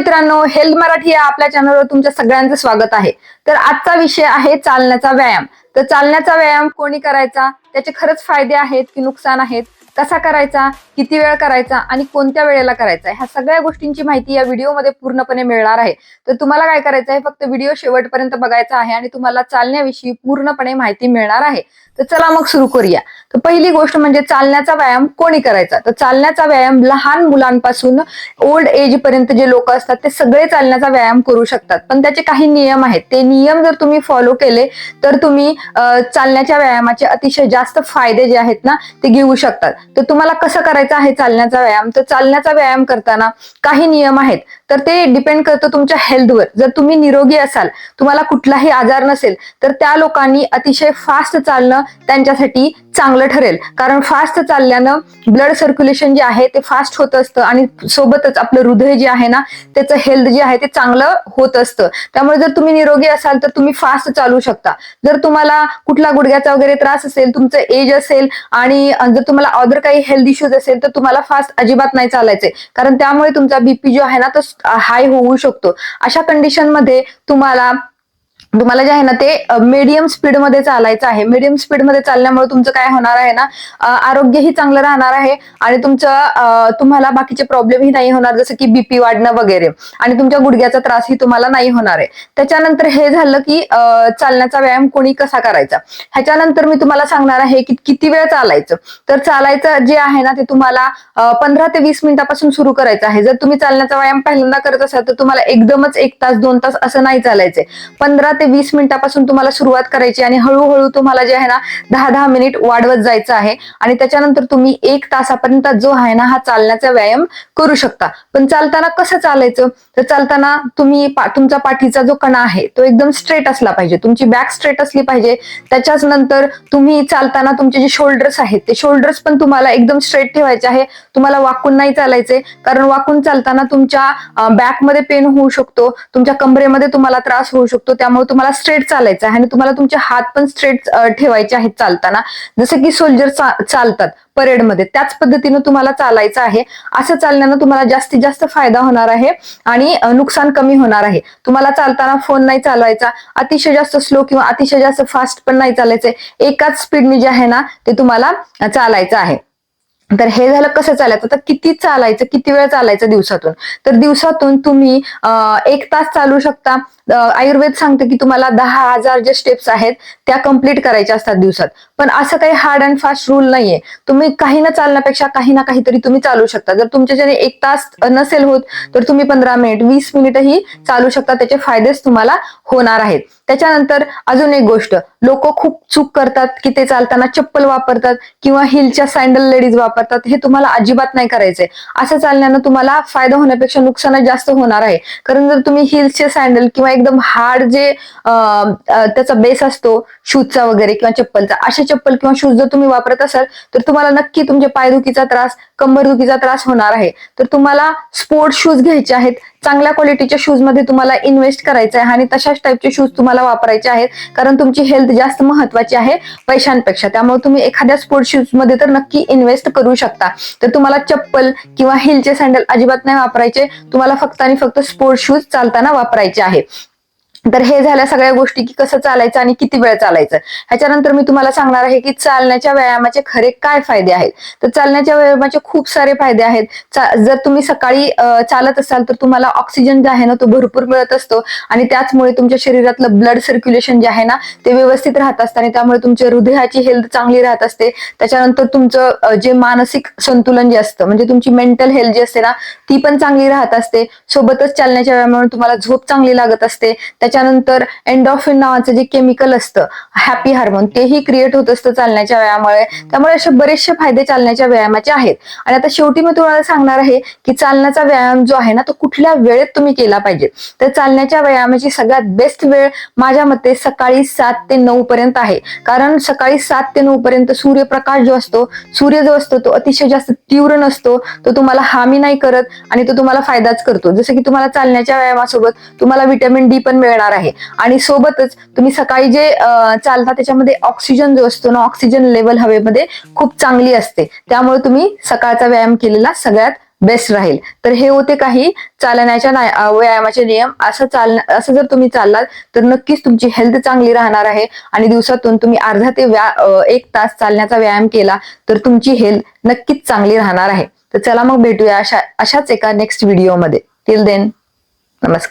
मित्रांनो हेल्थ मराठी या आपल्या चॅनलवर तुमच्या सगळ्यांचं स्वागत आहे. तर आजचा विषय आहे चालण्याचा व्यायाम. तर चालण्याचा व्यायाम कोणी करायचा? त्याचे खरंच फायदे आहेत की नुकसान आहेत? कसा करायचा किती वेळ करायचा आणि कोणत्या वेळेला करायचा ह्या सगळ्या गोष्टींची माहिती या व्हिडिओमध्ये पूर्णपणे मिळणार आहे. तर तुम्हाला काय करायचं आहे फक्त व्हिडिओ शेवटपर्यंत बघायचा आहे आणि तुम्हाला चालण्याविषयी पूर्णपणे माहिती मिळणार आहे. तर चला मग सुरू करूया. तर पहिली गोष्ट म्हणजे चालण्याचा व्यायाम कोणी करायचा? तर चालण्याचा व्यायाम लहान मुलांपासून ओल्ड एज पर्यंत जे लोक असतात ते सगळे चालण्याचा व्यायाम करू शकतात. पण त्याचे काही नियम आहेत. ते नियम जर तुम्ही फॉलो केले तर तुम्ही चालण्याच्या व्यायामाचे अतिशय जास्त फायदे जे आहेत ना ते घेऊ शकतात. तर तुम्हाला कसं करायचं आहे चालण्याचा व्यायाम? तर चालण्याचा व्यायाम करताना काही नियम आहेत. तर ते डिपेंड करतं तुमच्या हेल्थवर जर तुम्ही निरोगी असाल तुम्हाला कुठलाही आजार नसेल तर त्या लोकांनी अतिशय फास्ट चालणं त्यांच्यासाठी चांगलं ठरेल. कारण फास्ट चालल्यानं ब्लड सर्क्युलेशन जे आहे ते फास्ट होत असतं आणि सोबतच आपलं हृदय जे आहे ना त्याचं हेल्थ जे आहे ते चांगलं होत असतं. त्यामुळे जर तुम्ही निरोगी असाल तर तुम्ही फास्ट चालू शकता. जर तुम्हाला कुठला गुडघ्याचा वगैरे त्रास असेल तुमचं एज असेल आणि जर तुम्हाला अदर काही हेल्थ इश्यूज असेल तर तुम्हाला फास्ट अजिबात नाही चालायचे कारण त्यामुळे तुमचा बीपी जो आहे ना तो हाय होऊ शकतो. अशा कंडिशनमध्ये तुम्हाला तुम्हाला जे आहे ना ते मीडियम स्पीडमध्ये चालायचं आहे. मीडियम स्पीडमध्ये चालल्यामुळे तुमचं काय होणार आहे ना आरोग्यही चांगलं राहणार आहे आणि तुमचं तुम्हाला बाकीचे प्रॉब्लेमही नाही होणार जसं की बीपी वाढणं वगैरे. आणि तुमच्या गुडघ्याचा त्रासही तुम्हाला नाही होणार आहे. त्याच्यानंतर हे झालं की चालण्याचा व्यायाम कोणी कसा करायचा? ह्याच्यानंतर मी तुम्हाला सांगणार आहे की किती वेळ चालायचं. तर चालायचं जे आहे ना ते तुम्हाला पंधरा ते वीस मिनिटापासून सुरू करायचं आहे. जर तुम्ही चालण्याचा व्यायाम पहिल्यांदा करत असाल तर तुम्हाला एकदमच एक तास दोन तास असं नाही चालायचंय. पंधरा ते वीस मिनिटापासून तुम्हाला सुरुवात करायची आणि हळूहळू तुम्हाला जे आहे ना दहा दहा मिनिट वाढवत जायचं आहे. आणि त्याच्यानंतर तुम्ही एक तासापर्यंत जो आहे ना हा चालण्याचा व्यायाम करू शकता. पण चालताना कसं चालायचं? तर चालताना तुम्ही पा- तुमचा पाठीचा जो कणा आहे तो एकदम स्ट्रेट असला पाहिजे. तुमची बॅक स्ट्रेट असली पाहिजे. त्याच्याच नंतर तुम्ही चालताना तुमचे जे शोल्डर्स आहेत ते शोल्डर्स पण तुम्हाला एकदम स्ट्रेट ठेवायचे आहे. तुम्हाला वाकून नाही चालायचे कारण वाकून चालताना तुमच्या बॅकमध्ये पेन होऊ शकतो. तुमच्या कमरेमध्ये तुम्हाला त्रास होऊ शकतो. त्यामुळे तुम्हाला स्ट्रेट चालायचं आहे आणि तुम्हाला तुमचे हात पण स्ट्रेट ठेवायचे आहेत चालताना. जसं की सोल्जर चालतात परेडमध्ये त्याच पद्धतीनं तुम्हाला चालायचं आहे. असं चालण्यानं तुम्हाला जास्तीत जास्त फायदा होणार आहे आणि नुकसान कमी होणार आहे. तुम्हाला चालताना फोन नाही चालवायचा अतिशय जास्त स्लो किंवा अतिशय जास्त फास्ट पण नाही चालायचंय एकाच स्पीडने जे आहे ना ते तुम्हाला चालायचं आहे. तर हे झालं कसं चालायचं? तर किती चालायचं किती वेळ चालायचं दिवसातून? तर दिवसातून तुम्ही एक तास चालू शकता. आयुर्वेद सांगतं की तुम्हाला दहा हजार जे स्टेप्स आहेत त्या कंप्लीट करायच्या असतात दिवसात. पण असं काही हार्ड अँड फास्ट रूल नाहीये. तुम्ही काही ना चालण्यापेक्षा काही ना काहीतरी तुम्ही चालू शकता. जर तुमच्याच्याने एक तास नसेल होत तर तुम्ही पंधरा मिनिट वीस मिनिटही चालू शकता. त्याचे फायदेच तुम्हाला होणार आहेत. त्याच्यानंतर अजून एक गोष्ट लोक खूप चूक करतात की ते चालताना चप्पल वापरतात किंवा हिलच्या सँडल लेडीज वापरतात हे तुम्हाला अजिबात नाही करायचंय. असं चालण्यानं तुम्हाला फायदा होण्यापेक्षा नुकसान जास्त होणार आहे. कारण जर तुम्ही हिल्सचे सँडल किंवा एकदम हार्ड जे त्याचा बेस असतो शूजचा वगैरे किंवा चप्पलचा असे चप्पल किंवा शूज जर तुम्ही वापरत असाल तर तुम्हाला नक्की तुमच्या पायदुखीचा त्रास कंबरदुखीचा त्रास होणार आहे. तर तुम्हाला स्पोर्ट शूज घ्यायचे आहेत चांगल्या क्वालिटीच्या शूजमध्ये तुम्हाला इन्व्हेस्ट करायचं आहे आणि तशाच टाईपचे शूज तुम्हाला वापरायचे आहेत. कारण तुमची हेल्थ जास्त महत्वाची आहे पैशांपेक्षा. त्यामुळे तुम्ही एखाद्या स्पोर्ट शूजमध्ये तर नक्की इन्व्हेस्ट करू शकता. तर तुम्हाला चप्पल किंवा हिलचे सँडल अजिबात नाही वापरायचे. तुम्हाला फक्त आणि फक्त स्पोर्ट शूज चालताना वापरायचे आहे. तर हे झाल्या सगळ्या गोष्टी की कसं चालायचं आणि किती वेळ चालायचं. ह्याच्यानंतर मी तुम्हाला सांगणार आहे की चालण्याच्या व्यायामाचे खरे काय फायदे आहेत. तर चालण्याच्या व्यायामाचे खूप सारे फायदे आहेत. जर तुम्ही सकाळी चालत असाल तर तुम्हाला ऑक्सिजन जे आहे ना तो भरपूर मिळत असतो. आणि त्याचमुळे तुमच्या शरीरातलं ब्लड सर्क्युलेशन जे आहे ना ते व्यवस्थित राहत असतं आणि त्यामुळे तुमच्या हृदयाची हेल्थ चांगली राहत असते. त्याच्यानंतर तुमचं जे मानसिक संतुलन जे असतं म्हणजे तुमची मेंटल हेल्थ जी असते ना ती पण चांगली राहत असते. सोबतच चालण्याच्या व्यायामामुळे तुम्हाला झोप चांगली लागत असते. त्याच्यानंतर एन्डॉफिन नावाचं जे केमिकल असतं हॅपी हार्मोन तेही क्रिएट होत असतं चालण्याच्या व्यायामामुळे. त्यामुळे असे बरेचसे फायदे चालण्याच्या व्यायामाचे आहेत. आणि आता शेवटी मी तुम्हाला सांगणार आहे की चालण्याचा व्यायाम जो आहे ना तो कुठल्या वेळेत तुम्ही केला पाहिजे? तर चालण्याच्या व्यायामाची सगळ्यात बेस्ट वेळ माझ्या मते सकाळी सात ते नऊ पर्यंत आहे. कारण सकाळी सात ते नऊ पर्यंत सूर्यप्रकाश जो असतो सूर्य जो असतो तो अतिशय जास्त तीव्र नसतो. तो तुम्हाला हानी नाही करत आणि तो तुम्हाला फायदाच करतो. जसं की तुम्हाला चालण्याच्या व्यायामासोबत तुम्हाला व्हिटॅमिन डी पण मिळणार आहे. आणि सोबतच तुम्ही सकाळी जे चालता त्याच्यामध्ये ऑक्सिजन जो असतो ना ऑक्सिजन लेवल हवेमध्ये खूप चांगली असते. त्यामुळे तुम्ही सकाळचा व्यायाम केलेला सगळ्यात बेस्ट राहील. तर हे होते काही चालण्याच्या व्यायामाचे नियम. असं चाल असं जर तुम्ही चाललात तर नक्कीच तुमची हेल्थ चांगली राहणार आहे. आणि दिवसातून तुम्ही अर्धा ते व्या एक तास चालण्याचा व्यायाम केला तर तुमची हेल्थ नक्कीच चांगली राहणार आहे. तर चला मग भेटूया अशा अशाच एका नेक्स्ट व्हिडिओमध्ये टिल देन नमस्कार.